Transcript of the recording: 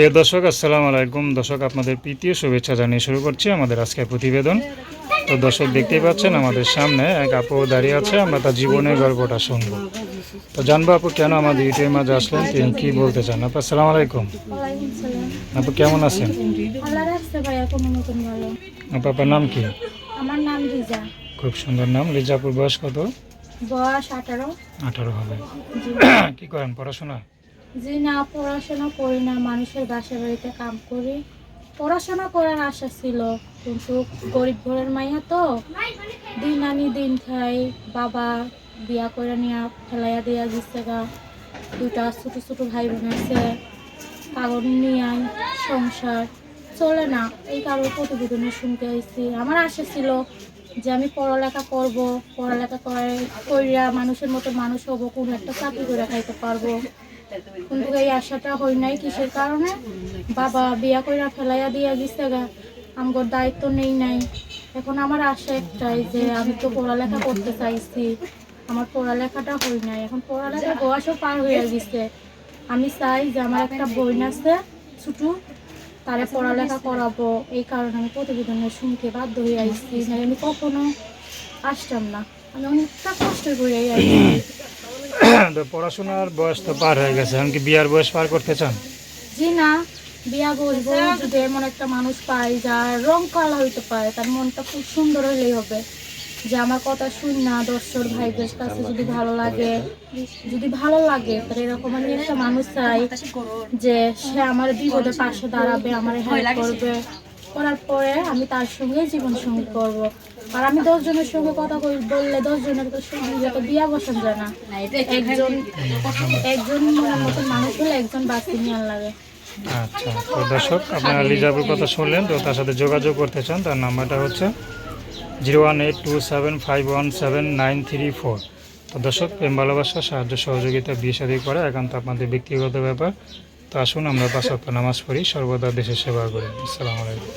প্রিয় দর্শক আসসালামু আলাইকুম। দর্শক আপনাদের প্রীতীয় শুভেচ্ছা জানিয়ে শুরু করছি আমাদের আজকের প্রতিবেদন। তো দর্শক দেখতেই পাচ্ছেন আমাদের সামনে এক আপু দাঁড়িয়ে আছে আমরা তার জীবনের গল্পটা শুনব। তো জানব আপু কেন আমাদের ইউটিউবের মাঝে আসলেন? তিনি কী বলতে চান? আপু আসসালামু আলাইকুম। আপু কেমন আছেন? আপু আপনার নাম কি? আমার নাম রিজা। খুব সুন্দর নাম। লিজাপুর বয়স কত? বয়স আঠারো। আঠারো হবে। কি করেন পড়াশোনা? জি না, পড়াশোনা করি না, মানুষের বাসা বাড়িতে কাম করি। পড়াশোনা করার আশা ছিল, কিন্তু গরিব ঘরের মাইয়া তো দিন আনি দিন খাই, বাবা বিয়া করে নিয়ে ফেলাইয়া দিয়া দিচ্ছে গা। দুটা ছোট ছোট ভাই বোন আছে কাগজ নিয়ে সংসার চলে না, এই কারোর প্রতিবেদনে শুনতে আইছি। আমার আশা ছিল যে আমি পড়ালেখা করব, পড়ালেখা করে কইরা মানুষের মতো মানুষ হব, কোনো একটা চাকরি করে খাইতে পারব। কিন্তু এই আশাটা হই নাই কিসের কারণে? বাবা বিয়া কইরা ফেলাইয়া দিয়া দিছে গা। আমগর দায়িত্ব নেই নাই। এখন আমার আশা একটাই যে আমি তো পড়ালেখা করতে চাইছি। আমার পড়ালেখাটা হই নাই। এখন পড়ালেখার বয়সও পার হয়ে গেছে। আমি চাই যে আমার একটা বই আছে ছুটু, তারে পড়ালেখা করাবো। এই কারণে আমি প্রতিবেদনে শুনতে বাধ্য হয়ে আসছি আমি কখনো আসতাম না। আমি অনেকটা কষ্ট করে আসছি তো পড়াশোনার বয়স তো পার হয়ে গেছে। এমনকি বিয়ার বয়স পার করতে চান? জি না, বিয়া বলব যদি এমন একটা মানুষ পাই, যার রং কালা হইতে পারে, তার মনটা খুব সুন্দর হলেই হবে। যে আমার কথা শুন না, দর্শক ভাইদের কাছে যদি ভালো লাগে, যদি ভালো লাগে, তাহলে এরকম আমি একটা মানুষ চাই যে সে আমার বিপদে পাশে দাঁড়াবে, আমার হেল্প করবে। করার পরে আমি তার সঙ্গে জীবন সঙ্গী করব। আর আমি দশ জনের সঙ্গে কথা কই বললে দশ জনের তো সঙ্গে তো বিয়া বসান যায় না। একজন একজন মনের মতন মানুষ হলে একজন বাঁচতে নিয়ে লাগে। আচ্ছা তো দর্শক আপনারা লিজাপুর কথা শুনলেন তো তার সাথে যোগাযোগ করতে চান তার নাম্বারটা হচ্ছে zero one eight two seven five one seven nine three four. তো দর্শক প্রেম ভালোবাসা সাহায্য সহযোগিতা বিয়ে শাদী করা একান্ত আপনাদের ব্যক্তিগত ব্যাপার। তো আসুন আমরা পাঁচ ওয়াক্ত নামাজ পড়ি সর্বদা দেশের সেবা করি। আসসালামু আলাইকুম।